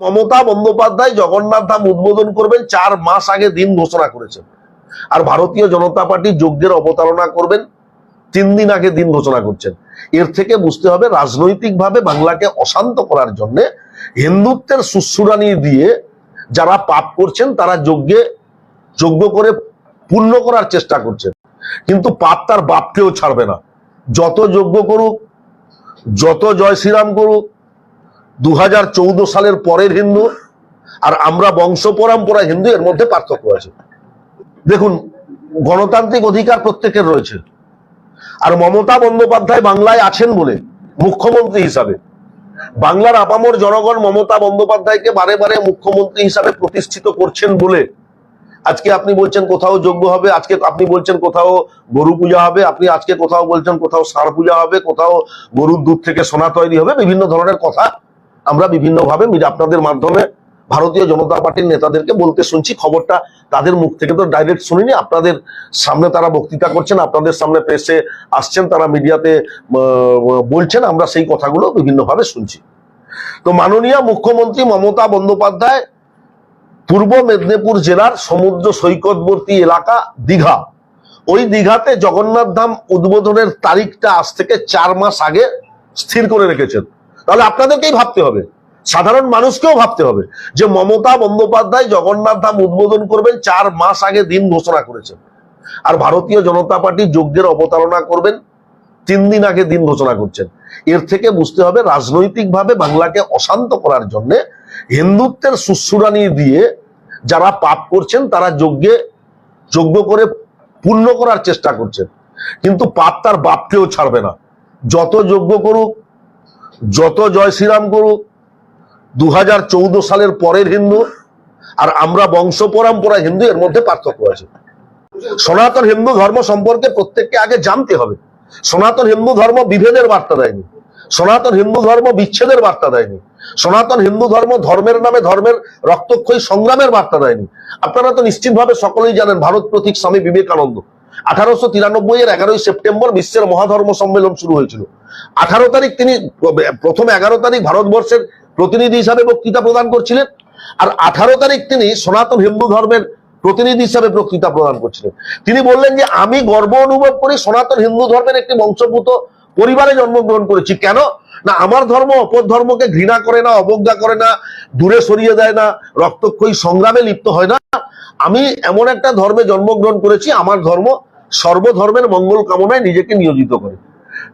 মমতা বন্দ্যোপাধ্যায় জগন্নাথ ধাম উদ্বোধন করবেন, চার মাস আগে দিন ঘোষণা করেছেন। আর ভারতীয় জনতা পার্টি যজ্ঞের অবতারণা করবেন, তিন দিন আগে দিন ঘোষণা করছেন। এর থেকে বুঝতে হবে, রাজনৈতিকভাবে বাংলাকে অশান্ত করার জন্য হিন্দুত্বের সুশ্রুরানি দিয়ে যারা পাপ করছেন, তারা যজ্ঞে, যজ্ঞ করে পূর্ণ করার চেষ্টা করছেন। কিন্তু পাপ তার বাপকেও ছাড়বে না। যত যজ্ঞ করুক, যত জয় শ্রীরাম করুক দু হাজার চৌদ্দ সালের পরের হিন্দু আর আমরা বংশ পরম্পরা হিন্দু এর মধ্যে পার্থক্য আছে। দেখুন, গণতান্ত্রিক অধিকার প্রত্যেকের রয়েছে। আর মমতা বন্দ্যোপাধ্যায় বাংলায় আছেন বলে মুখ্যমন্ত্রী হিসাবে। বাংলার আপামর জনগণ মমতা বন্দ্যোপাধ্যায়কে বারে বারে মুখ্যমন্ত্রী হিসাবে প্রতিষ্ঠিত করছেন বলে আজকে আপনি বলছেন কোথাও যোগ্য হবে, আজকে আপনি বলছেন কোথাও গরু পূজা হবে, আপনি আজকে কোথাও বলছেন কোথাও ষাঁড় পূজা হবে, কোথাও গরুর দুধ থেকে সোনা তৈরি হবে, বিভিন্ন ধরনের কথা আমরা বিভিন্নভাবে আপনাদের মাধ্যমে ভারতীয় জনতা পার্টির নেতাদেরকে বলতে শুনছি। খবরটা তাদের মুখ থেকে তো ডাইরেক্ট শুনিনি। আপনাদের সামনে তারা বক্তৃতা করছেন, আপনাদের সামনে প্রেসে আসছেন, তারা মিডিয়াতে বলছেন। আমরা সেই কথাগুলো বিভিন্নভাবে শুনছি। তো মাননীয় মুখ্যমন্ত্রী মমতা বন্দ্যোপাধ্যায়, পূর্ব মেদিনীপুর জেলার সমুদ্র সৈকতবর্তী এলাকা দীঘা। ওই দীঘাতে জগন্নাথ ধাম উদ্বোধনের তারিখটা আজ থেকে চার মাস আগে স্থির করে রেখেছেন। তাহলে আপনাদেরকেই ভাবতে হবে। সাধারণ মানুষকেও ভাবতে হবে যে মমতা বন্দ্যোপাধ্যায় জগন্নাথ ধাম উদ্বোধন করবেন, চার মাস আগে দিন ঘোষণা করেছেন। আর ভারতীয় জনতা পার্টি যজ্ঞের অবতারণা করবেন, তিন দিন আগে দিন ঘোষণা করছেন। এর থেকে বুঝতে হবে রাজনৈতিকভাবে বাংলাকে অশান্ত করার জন্য হিন্দুত্বের সুশ্রুরানি দিয়ে যারা পাপ করছেন, তারা যজ্ঞে, যজ্ঞ করে পূর্ণ করার চেষ্টা করছেন। কিন্তু পাপ তার বাপকেও ছাড়বে না। যত যজ্ঞ করুক যত জয় শ্রীরাম করুক দু সালের পরের হিন্দু আর আমরা বংশ পরম্পরা হিন্দু, এর মধ্যে পার্থক্য আছে। সনাতন হিন্দু ধর্ম সম্পর্কে প্রত্যেককে আগে জানতে হবে। সনাতন হিন্দু ধর্ম বিভেদের বার্তা দেয়নি। সনাতন হিন্দু ধর্ম বিচ্ছেদের বার্তা দেয়নি। সনাতন হিন্দু ধর্ম ধর্মের নামে ধর্মের রক্তক্ষয়ী সংগ্রামের বার্তা দেয়নি। আপনারা তো নিশ্চিতভাবে সকলেই জানেন, ভারত প্রতীক স্বামী বিবেকানন্দ। আঠারোশো তিরানব্বই এর এগারোই সেপ্টেম্বর বিশ্বের মহাধর্ম সম্মেলন শুরু হয়েছিল। আঠারো তারিখ তিনি প্রথম এগারো তারিখ ভারতবর্ষের প্রতিনিধি হিসাবে বক্তৃতা প্রদান করছিলেন, আর আঠারো তারিখ তিনি সনাতন হিন্দু ধর্মের প্রতিনিধি হিসাবে বক্তৃতা প্রদান করছিলেন। তিনি বললেন যে, আমি গর্ব অনুভব করি সনাতন হিন্দু ধর্মের একটি বংশভূত পরিবারে জন্মগ্রহণ করেছি। কেন? না, আমার ধর্ম অপর ধর্মকে ঘৃণা করে না, অবজ্ঞা করে না, দূরে সরিয়ে দেয় না, রক্তক্ষয়ী সংগ্রামে লিপ্ত হয় না। আমি এমন একটা ধর্মে জন্মগ্রহণ করেছি, আমার ধর্ম সর্বধর্মের মঙ্গল কামনায় নিজেকে নিয়োজিত করে।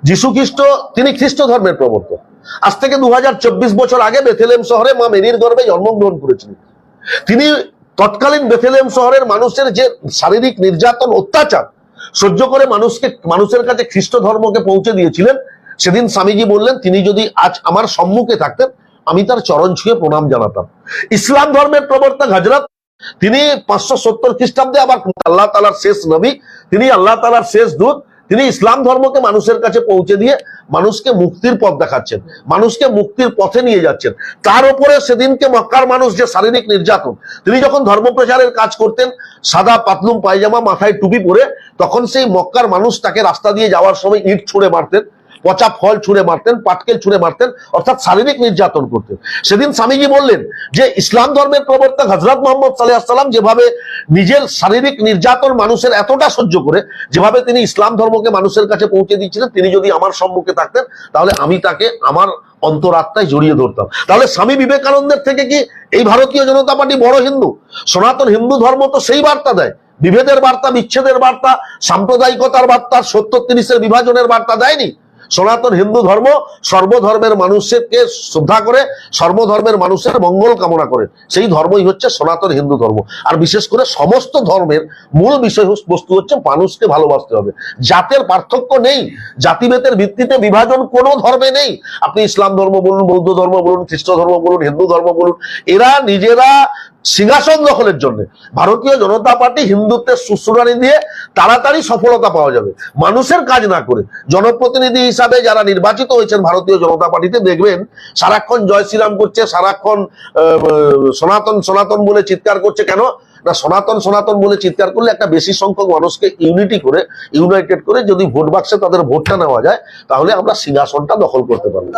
যীশু খ্রিস্ট, তিনি খ্রিস্ট ধর্মের প্রবর্তক। আজ থেকে দু হাজার চব্বিশ বছর আগে বেথেলেম শহরে মা মেরির গর্ভে জন্মগ্রহণ করেছিলেন। তিনি তৎকালীন বেথেলেম শহরের মানুষের যে শারীরিক নির্যাতন, অত্যাচার সহ্য করে মানুষকে, মানুষের কাছে খ্রিস্ট ধর্মকে পৌঁছে দিয়েছিলেন। সেদিন স্বামীজি বললেন, তিনি যদি আজ আমার সম্মুখে থাকতেন, আমি তার চরণ ছুঁয়ে প্রণাম জানাতাম। ইসলাম ধর্মের প্রবর্তক হজরত তিনি পাঁচশো সত্তর খ্রিস্টাব্দে আবার আল্লাহ তালার শেষ নবী, তিনি আল্লাহ তালার শেষ দূত। তিনি ইসলাম ধর্মকে মানুষের কাছে পৌঁছে দিয়ে মানুষকে মুক্তির পথ দেখাচ্ছেন, মানুষকে মুক্তির পথে নিয়ে যাচ্ছেন। তার উপরে সেদিনকে মক্কার মানুষ যে শারীরিক নির্যাতন, তিনি যখন ধর্ম প্রচারের কাজ করতেন, সাদা পাতলুম পায়জামা মাথায় টুপি পরে, তখন সেই মক্কার মানুষ তাকে রাস্তা দিয়ে যাওয়ার সময় ইট ছুঁড়ে মারতেন। পচা ফল ছুঁড়ে মারতেন, পাটকেল ছুঁড়ে মারতেন, অর্থাৎ শারীরিক নির্যাতন করতেন। সেদিন স্বামীজি বললেন যে, ইসলাম ধর্মের প্রবর্তক হজরত মোহাম্মদ সাল্লাম যেভাবে নিজের শারীরিক নির্যাতন মানুষের এতটা সহ্য করে, যেভাবে তিনি ইসলাম ধর্মকে মানুষের কাছে পৌঁছে দিচ্ছিলেন তিনি যদি আমার সম্মুখে থাকতেন, তাহলে আমি তাকে আমার অন্তরাত্মায় জড়িয়ে ধরতাম। তাহলে স্বামী বিবেকানন্দের থেকে কি এই ভারতীয় জনতা পার্টি বড় হিন্দু? সনাতন হিন্দু ধর্ম তো সেই বার্তা দেয়। বিভেদের বার্তা, বিচ্ছেদের বার্তা, সাম্প্রদায়িকতার বার্তা, সত্তর তিরিশের বিভাজনের বার্তা দেয়নি। সনাতন হিন্দু ধর্ম সর্বধর্মের মানুষকে শ্রদ্ধা করে, সর্বধর্মের মানুষের মঙ্গল কামনা করে। সেই ধর্মই হচ্ছে সনাতন হিন্দু ধর্ম। আর বিশেষ করে সমস্ত ধর্মের মূল বিষয় বস্তু হচ্ছে মানুষকে ভালোবাসতে হবে। জাতের পার্থক্য নেই। জাতিভেদের ভিত্তিতে বিভাজন কোনো ধর্মে নেই। আপনি ইসলাম ধর্ম বলুন, বৌদ্ধ ধর্ম বলুন, খ্রিস্ট ধর্ম বলুন, হিন্দু ধর্ম বলুন, এরা নিজেরা সিংহাসন দখলের জন্য। ভারতীয় জনতা পার্টি হিন্দুত্বের সুশ্রুরানি দিয়ে তাড়াতাড়ি সফলতা পাওয়া যাবে। মানুষের কাজ না করে। জনপ্রতিনিধি হিসাবে যারা নির্বাচিত হয়েছেন ভারতীয় জনতা পার্টিতে দেখবেন, সারাক্ষণ জয় শ্রীরাম করছে, সারাক্ষণ সনাতন সনাতন বলে চিৎকার করছে। কেন? না, সনাতন সনাতন বলে চিৎকার করলে একটা বেশি সংখ্যক মানুষকে ইউনিটি করে ইউনাইটেড করে যদি ভোট বাক্সে তাদের ভোটটা নেওয়া যায়, তাহলে আমরা সিংহাসনটা দখল করতে পারব।